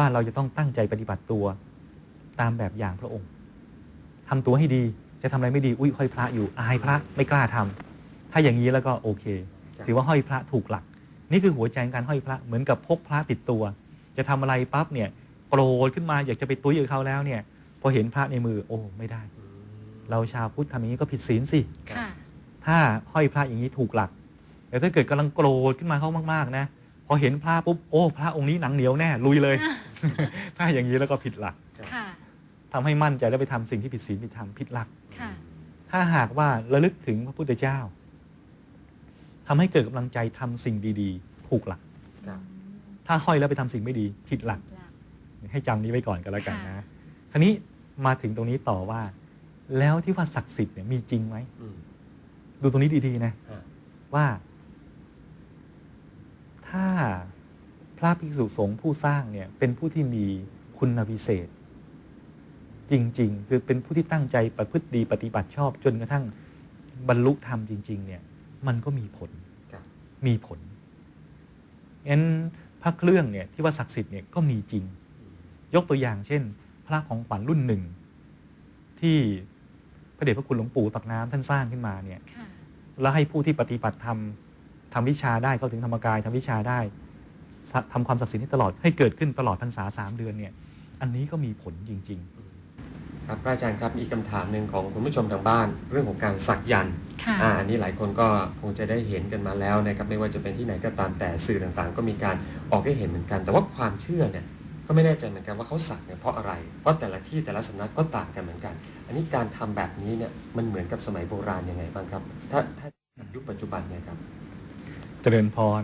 ว่าเราจะต้องตั้งใจปฏิบัติตัวตามแบบอย่างพระองค์ทำตัวให้ดีจะทำอะไรไม่ดีอุ้ยห้อยพระอยู่อายพระไม่กล้าทำถ้าอย่างนี้แล้วก็โอเคครับถือว่าห้อยพระถูกหลัก นี่คือหัวใจของการห้อยพระเหมือนกับพกพระติดตัว จะทำอะไรปั๊บเนี่ยโกรธขึ้นมาอยากจะไปตุ้ยกับเขาแล้วเนี่ยพอเห็นพระในมือโอ้ไม่ได้อืมเราชาวพุทธทำอย่างนี้ก็ผิดศีลสิค่ะถ้าห้อยพระอย่างนี้ถูกหลัก แต่ถ้าเกิดกำลังโกรธขึ้นมาเขามากๆนะพอเห็นพระปุ๊บโอ้ พระองค์นี้หนังเหนียวแน่ลุยเลย ถ้าอย่างนี้แล้วก็ผิดหลัก ค่ะทำให้มั่นใจแล้วไปทำสิ่งที่ผิดศีลผิดธรรมผิดหลัก ค่ะ ถ้าหากว่าระลึกถึงพระพุทธเจ้าทำให้เกิดกำลังใจทำสิ่งดีๆ ถูกหลักครับถ้าห้อยแล้วไปทำสิ่งไม่ดีผิดหลักหลักให้จำนี้ไว้ก่อนกันแล้วกันค่ะนะทีนี้มาถึงตรงนี้ต่อว่า แล้วที่ว่าศักดิ์สิทธิ์เนี่ยมีจริงไหมอืมดูตรงนี้ดีๆนะฮะว่าถ้า พระภิกษุสงฆ์ผู้สร้างเนี่ยเป็นผู้ที่มีคุณวิเศษ จริง ๆ คือเป็นผู้ที่ตั้งใจประพฤติดีปฏิบัติชอบจนกระทั่งบรรลุธรรมจริง ๆ เนี่ยมันก็มีผลครับมีผลงั้นพระเครื่องเนี่ยที่ว่าศักดิ์สิทธิ์เนี่ยก็มีจริงอืมยกตัวอย่างเช่น พระของขวัญรุ่นหนึ่ง ที่พระเดชพระคุณหลวงปู่ตักน้ำท่านสร้างขึ้นมาเนี่ยค่ะแล้วให้ผู้ที่ปฏิบัติธรรมทำวิชาได้เข้าถึงธรรมกายทำวิชาได้สะ ทำความศักดิ์สิทธิ์ให้ตลอดให้เกิดขึ้นตลอดพรรษาสามเดือนเนี่ยอันนี้ก็มีผลจริงครับพระอาจารย์ครับมีคำถามหนึ่งของคุณผู้ชมทางบ้าน เรื่องของการสักยันต์ค่ะอ่าอันนี้หลายคนก็คงจะได้เห็นกันมาแล้วนะครับไม่ว่าจะเป็นที่ไหนก็ตามแต่สื่อต่างๆ ก็มีการออกให้เห็นเหมือนกัน แต่ว่าความเชื่อเนี่ยก็ไม่แน่ใจเหมือนกันว่าเขาสักเนี่ยเพราะอะไร เพราะแต่ละที่แต่ละสำนักก็ต่างกันเหมือนกัน อันนี้การทำแบบนี้เนี่ยมันเหมือนกับสมัยโบราณยังไงบ้างครับ ถ้าถ้ายุคปัจจุบันเนี่ยครับๆเจริญพร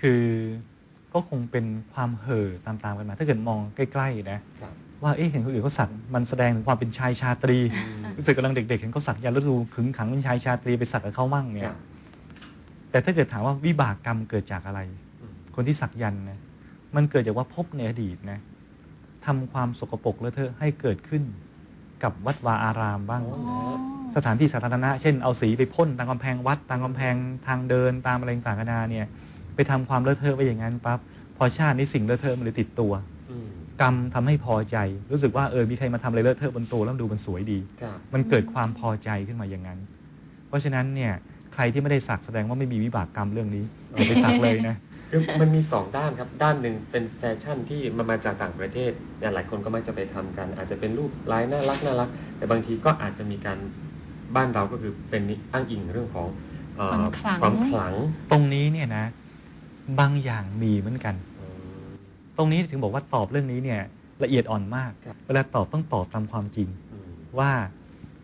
คือ ก็คงเป็นความเห่อตามๆกันมา ถ้าเกิดมองใกล้ๆนะครับว่าเอ๊ะเห็นคนอื่นเขาสักมันแสดงถึงความเป็นชายชาตรีรู้สึกกำลังเด็กๆเห็นเขาสักยันต์แล้วดูขึงขังเป็นชายชาตรีไปสักกับเขามั่งคเนี่รัยบแต่ถ้าเกิดถามว่าวิบากกรรมเกิดจากอะไรอืมคนที่สักยันต์นะมันเกิดจากว่าพบในอดีตนะทำความสกปรกเลอะเทอะให้เกิดขึ้นกับวัดวาอารามบ้างอ๋อสถานที่สาธารณะ เช่นเอาสีไปพ่นตามกำแพงวัดตามกำแพงทางเดินตามอะไรต่างๆกันานาเนี่ย ไปทำความเลอะเทอะไว้อย่างนั้นปั๊บพอชาตินี้สิ่งเลอะเทอะมันเลยติดตัวอืมกรรมทำให้พอใจ รู้สึกว่าเออมีใครมาทำอะไรเลอะเทอะบนตัวแล้วดูมันสวยดีครับมันเกิดความพอใจขึ้นมาอย่างนั้น เพราะฉะนั้นเนี่ยใครที่ไม่ได้สักแสดงว่าไม่มีวิบากกรรมเรื่องนี้อย่าไปสักเลยนะคือมันมีสองด้านครับ ด้านหนึ่งเป็นแฟชั่นที่มันมาจากต่างประเทศเนี่ยหลายคนก็มักจะไปทำกัน อาจจะเป็นรูปลายน่ารักน่ารัก แต่บางทีก็อาจจะมีการบ้านเราก็คือเป็นอ้างอิงเรื่องของเอ่อความขลังความขลังตรงนี้เนี่ยนะ บางอย่างมีเหมือนกันอืมตรงนี้ถึงบอกว่าตอบเรื่องนี้เนี่ยละเอียดอ่อนมากครับเวลาตอบต้องตอบตามความจริงอืมว่า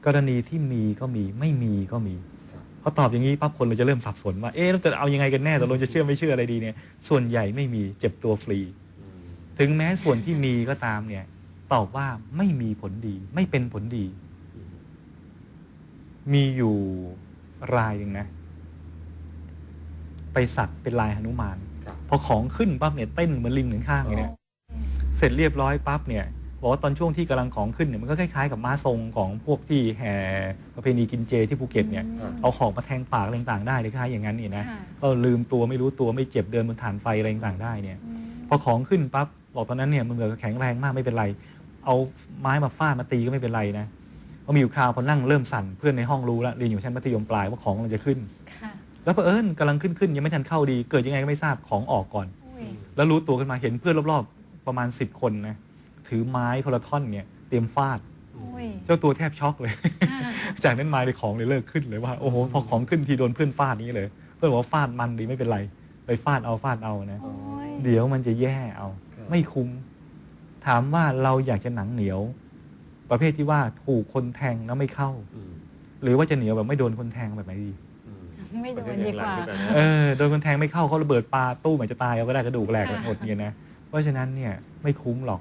กรณีที่มีก็มีไม่มีก็มีครับพอตอบอย่างนี้ปั๊บคนเราจะเริ่มสับสนว่าเอ๊ะเราจะเอายังไงกันแน่ตกลงจะเชื่อไม่เชื่ออะไรดีเนี่ย ส่วนใหญ่ไม่มีเจ็บตัวฟรีอืมถึงแม้ส่วนที่มีก็ตามเนี่ย ตอบว่าไม่มีผลดี ไม่เป็นผลดีอืมมีอยู่รายหนึ่งนะ ไปสักเป็นลายหนุมาน ครับ พอของขึ้นปั๊บเนี่ยเต้นเหมือนลิงเหมือนข้างอย่างเนี้ยเสร็จเรียบร้อยปั๊บเนี่ยบอกว่าตอนช่วงที่กำลังของขึ้นเนี่ยมันก็คล้ายๆ กับม้าทรงของพวกที่แห่ประเพณีกินเจที่ภูเก็ตเนี่ยอืม เอาของมาแทงปากอะไรต่างๆได้เลยคล้ายอย่างนั้นนี่นะค่ะก็ลืมตัวไม่รู้ตัวไม่เจ็บเดินบนฐานไฟอะไรต่างๆได้เนี่ย อืมพอของขึ้นปั๊บบอกตอนนั้นเนี่ยมันเหมือนกับแข็งแรงมากไม่เป็นไร เอาไม้มาฟาดมาตีก็ไม่เป็นไรนะพอมีอยู่คราวพอนั่งเริ่มสั่นเพื่อนในห้องรู้แล้วเรียนอยู่ชั้นมัธยมปลายว่าของมันจะขึ้น ค่ะ แล้วเผอิญกำลังขึ้นขึ้นยังไม่ทันเข้าดี เกิดยังไงก็ไม่ทราบของออกก่อนอุ้ยแล้วรู้ตัวขึ้นมาเห็นเพื่อนรอบๆ ประมาณสิบคนนะถือไม้คนละท่อนเนี่ยเตรียมฟาดอุ้ยเจ้าตัวแทบช็อกเลยค่ะจากนั้นมาเลยของเลยเลิกขึ้นเลยว่าโอ้โหพอของขึ้นทีโดนเพื่อนฟาดนี้เลย เพื่อนบอกว่าฟาดมันดีไม่เป็นไร ไปฟาดเอาฟาดเอานะโอ้ยเดี๋ยวมันจะแย่เอาครับไม่คุ้ม ถามว่าเราอยากจะหนังเหนียว ประเภทที่ว่าถูกคนแทงแล้วไม่เข้าอืมหรือว่าจะเหนียวแบบไม่โดนคนแทงแบบไหนดีอืม ไม่โดนดีกว่าประเทศอย่างหลังดีกว่านะเออโดนคนแทงไม่เข้าเขาระเบิดปลาตู้เหมือนจะตายเอาก็ได้กระดูกแหลกค่ะหมดเงี้ยนะเพราะฉะนั้นเนี่ยไม่คุ้มหรอก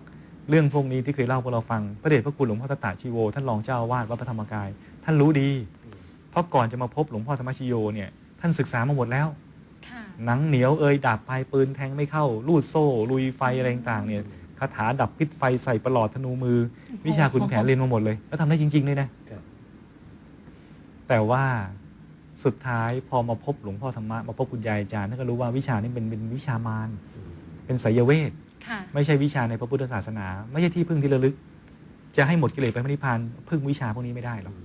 เรื่องพวกนี้ที่เคยเล่าพวกเราฟัง พระเดชพระคุณหลวงพ่อตตะชีโว ท่านรองเจ้าอาวาสวัดพระธรรมกาย ท่านรู้ดีอืมเพราะก่อนจะมาพบหลวงพ่อธรรมชโยเนี่ยท่านศึกษามาหมดแล้วค่ะหนังเหนียวเอ่ยดาบปลายปืนแทงไม่เข้า ลูดโซ่ ลุยไฟอะไรต่างๆเนี่ยคาถาดับพิษไฟใส่ประหลอดธนูมือ วิชาขุนแผนเรียนมาหมดเลย แล้วทำได้จริง ๆ เลยนะครับแต่ว่า สุดท้ายพอมาพบหลวงพ่อธรรมะมาพบคุณยายอาจารย์ท่านก็รู้ว่าวิชานี้เป็นเป็นวิชามารอืมเป็นไสยเวทคค่ะไม่ใช่วิชาในพระพุทธศาสนา ไม่ใช่ที่พึ่งที่ระลึก จะให้หมดกิเลสไปพระนิพพานพึ่งวิชาพวกนี้ไม่ได้หรอก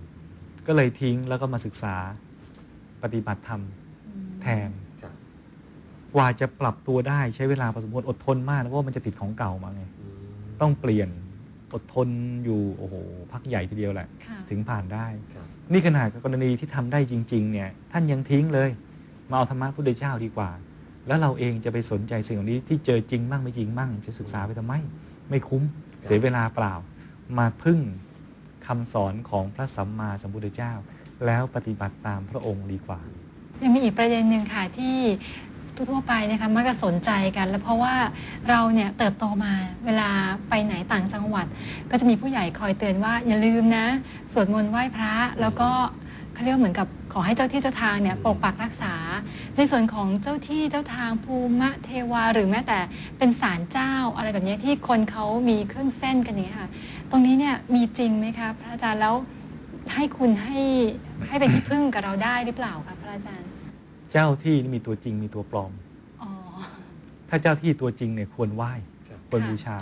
ก็เลยทิ้งแล้วก็มาศึกษาปฏิบัติธรรมแทนครับกว่าจะปรับตัวได้ใช้เวลาพอสมควรอดทนมากนะเพราะว่ามันจะติดของเก่ามาไงอืมต้องเปลี่ยนอดทนอยู่โอ้โหพักใหญ่ทีเดียวแหละค่ะถึงผ่านได้ครับ นี่ขนาดกรณีที่ทำได้จริงๆเนี่ยท่านยังทิ้งเลย มาเอาธรรมะพุทธเจ้าดีกว่า แล้วเราเองจะไปสนใจสิ่งเหล่านี้ที่เจอจริงมั่งไม่จริงมั่งจะศึกษาไปทำไม ไม่คุ้มเสียเวลาเปล่า มาพึ่งคำสอนของพระสัมมาสัมพุทธเจ้า แล้วปฏิบัติตามพระองค์ดีกว่ายังมีอีกประเด็นหนึ่งค่ะที่ ทั่วๆไปนะคะมักจะสนใจกันแล้วเพราะว่าเราเนี่ยเติบโตมาเวลาไปไหนต่างจังหวัด ก็จะมีผู้ใหญ่คอยเตือนว่าอย่าลืมนะสวดมนต์ไหว้พระแล้วก็เขาเรียกเหมือนกับขอให้เจ้าที่เจ้าทางเนี่ยปกปักรักษา ในส่วนของเจ้าที่เจ้าทางภูมะเทวา หรือแม้แต่เป็นศาลเจ้าอะไรแบบนี้ที่คนเขามีเครื่องเส้นกันอย่างนี้ค่ะ ตรงนี้เนี่ยมีจริงไหมคะพระอาจารย์แล้วให้คุณให้ให้เป็นที่พึ่งกับเราได้หรือเปล่าคะพระอาจารย์ เจ้าที่นี่มีตัวจริงมีตัวปลอม อ๋อ ถ้าเจ้าที่ตัวจริงเนี่ยควรไหว้ครับ ควรค่ะบูชา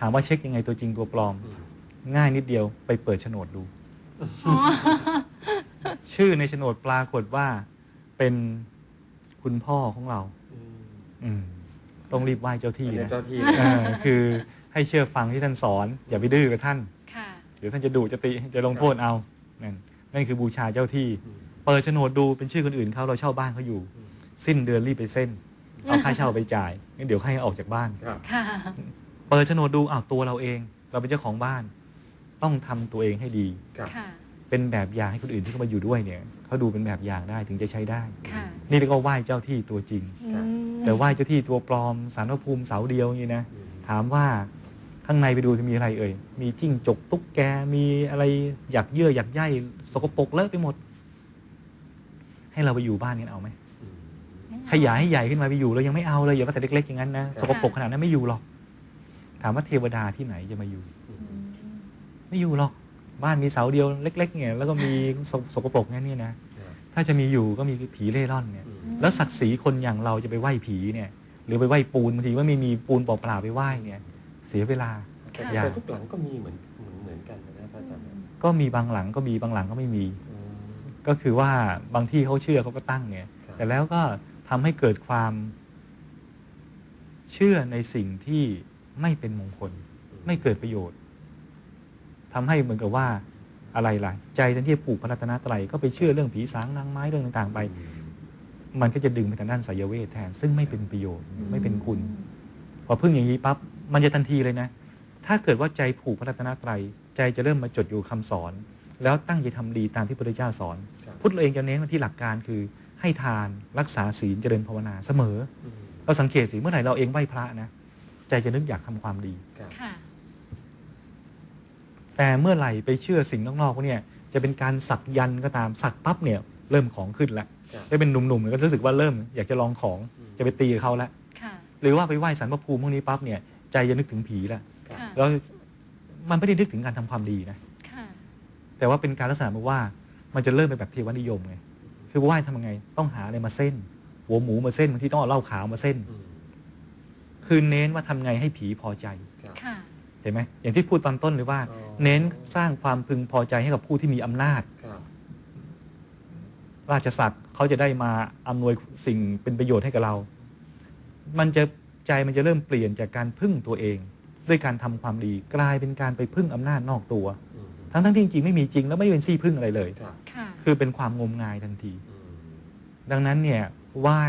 ถามว่าเช็คยังไงตัวจริงตัวปลอมอืมง่ายนิดเดียวไปเปิดโฉนดดู อ๋อ ชื่อในโฉนดปรากฏว่าเป็นคุณพ่อของเรา อืมอืม ต้องรีบไหว้เจ้าที่อันนี้นะเจ้าที่เออคือให้เชื่อฟังที่ท่านสอน อย่าไปดื้อกับท่านค่ะ เดี๋ยวท่านจะดุจะติจะลงโทษเอานั่นนั่นคือบูชาเจ้าที่ อืม เปิดโฉนดดูเป็นชื่อคนอื่นเขาเราเช่าบ้านเขาอยู่อืมสิ้นเดือนรีบไปเส้น เอาค่าเช่าไปจ่ายงั้นเดี๋ยวให้ออกจากบ้าน ครับ ค่ะเปิดโฉนดดูอ้าวตัวเราเอง เราเป็นเจ้าของบ้าน ต้องทำตัวเองให้ดี ครับ ค่ะ เป็นแบบอย่างให้คนอื่นที่เขามาอยู่ด้วยเนี่ยเขาดูเป็นแบบอย่างได้ถึงจะใช้ได้ ค่ะนี่เรียกว่าไหว้เจ้าที่ตัวจริง อืมแต่ไหว้เจ้าที่ตัวปลอมสารพระภูมิเสาเดียวอย่างนี้นะอืมถามว่าข้างในไปดูจะมีอะไรเอ่ย มีจิ้งจกตุ๊กแก มีอะไรอยากเยื่ออยากใยสกปรกเลอะไปหมด ให้เราไปอยู่บ้านกันเอาไหมอืมขยายให้ใหญ่ขึ้นมาไปอยู่เรายังไม่เอาเลยอย่าว่าแต่เล็กๆอย่างนั้นนะสกปรกขนาดนั้นไม่อยู่หรอกถามว่าเทวดาที่ไหนจะมาอยู่อือืมมไม่อยู่หรอกบ้านมีเสาเดียวเล็ก ๆ เนี่ยแล้วก็มีสกสกปรกงั้นเนี่ยนะครับถ้าจะมีอยู่ก็มีผีเล่ร่อนเนี่ยอืมแล้วศักดิ์ศรีคนอย่างเราจะไปไหว้ผีเนี่ย หรือไปไหว้ปูนบางทีว่าไม่มีปูนเปล่าๆไปไหว้เนี่ย เสียเวลาแต่อย่าแต่ทุกหลังก็มีเหมือนเหมือนเหมือนกันนะพระอาจารย์นะก็มีบางหลังก็มีบางหลังก็ไม่มีอืม ก็คือว่าบางที่เขาเชื่อเขาก็ตั้งเนี่ย ครับ แต่แล้วก็ทำให้เกิดความเชื่อในสิ่งที่ไม่เป็นมงคล ไม่เกิดประโยชน์ทำให้เหมือนกับว่าอะไรล่ะ ใจแทนที่จะปลูกพระรัตนตรัยก็ไปเชื่อเรื่องผีสางนางไม้เรื่องต่างๆไป มันก็จะดึงไปทางด้านไสายเวทแทน ซึ่งไม่เป็นประโยชน์ไม่เป็นคุณ พอพึ่งอย่างนี้ปั๊บมันจะทันทีเลยนะ ถ้าเกิดว่าใจผูกพระรัตนตรัยใจจะเริ่มมาจดอยู่คำสอน แล้วตั้งใจทำดีตามที่พระพุทธเจ้าสอนครับพุทธเองจะเน้นมาที่หลักการคือให้ทานรักษาศีลเจริญภาวนาเสมออืมเราสังเกตสิเมื่อไหร่เราเองไหว้พระนะใจจะนึกอยากทำความดีครับค่ะแต่เมื่อไหร่ไปเชื่อสิ่งนอกๆพวกเนี่ยจะเป็นการสักยันต์ก็ตามสักปั๊บเนี่ยเริ่มของขึ้นแล้วครับได้เป็นหนุ่มๆเนี่ยก็รู้สึกว่าเริ่มอยากจะลองของอืมจะไปตีกับเขาแล้วค่ะหรือว่าไปไหว้สารพระภูมิพวกนี้ปั๊บเนี่ยใจจะนึกถึงผีแล้วครับค่ะแล้วมันไม่ได้นึกถึงการทำความดีนะค่ะ แต่ว่าเป็นการลักษณะเหมือนว่า มันจะเริ่มเป็นแบบเทวนิยมไงคือไหว้ทำยังไง ต้องหาอะไรมาเส้น หัวหมูมาเส้นบางทีต้องเอาเหล้าขาวมาเส้นอืมคือเน้นว่าทำไงให้ผีพอใจครับค่ะเห็นไหมอย่างที่พูดตอนต้นเลยว่าอ๋อเน้นสร้างความพึงพอใจให้กับผู้ที่มีอำนาจครับราชสักดิ์เขาจะได้มาอำนวยสิ่งเป็นประโยชน์ให้กับเรา มันจะใจมันจะเริ่มเปลี่ยนจากการพึ่งตัวเอง ด้วยการทำความดีกลายเป็นการไปพึ่งอำนาจนอกตัวอืม ทั้งทั้งๆที่จริงๆไม่มีจริงแล้วไม่เป็นที่พึ่งอะไรเลยครับค่ะ คือเป็นความงมงายทันทีอืมดังนั้นเนี่ยไหว้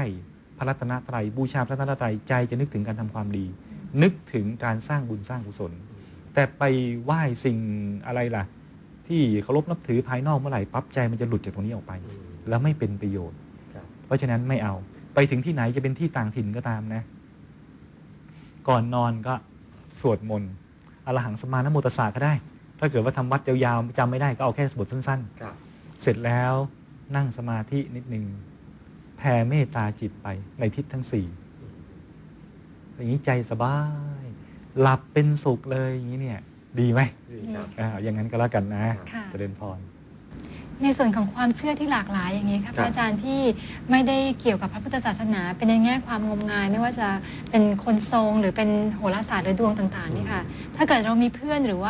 พระรัตนตรัยบูชาพระรัตนตรัยใจจะนึกถึงการทำความดี นึกถึงการสร้างบุญสร้างกุศล แต่ไปไหว้สิ่งอะไรล่ะ ที่เคารพนับถือภายนอกเมื่อไหร่ปั๊บใจมันจะหลุดจากตรงนี้ออกไปอืมแล้วไม่เป็นประโยชน์ ครับ เพราะฉะนั้นไม่เอาไปถึงที่ไหนจะเป็นที่ต่างถิ่นก็ตามนะ ก่อนนอนก็สวดมนต์อรหังสมานโมตสสะก็ได้ ถ้าเกิดว่าทำวัดยาวๆจำไม่ได้ก็เอาแค่บทสั้นครับๆเสร็จแล้วนั่งสมาธินิดนึงแผ่เมตตาจิตไปในทิศทั้งสี่อืมอย่างนี้ใจสบาย หลับเป็นสุขเลยอย่างนี้เนี่ย ดีไหมดีครับอ่าอย่างนั้นก็แล้วกันนะค่ะเจริญพรทในส่วนของความเชื่อที่หลากหลายอย่างนี้ค่ะคพรับระอาจารย์ที่ไม่ได้เกี่ยวกับพระพุทธศาสนา เป็นในแง่ความงมงาย ไม่ว่าจะเป็นคนทรงหรือเป็นโหราศาสตร์หรือดวงต่างๆนี่ค่ะ ถ้าเกิดเรามีเพื่อนหรือว่า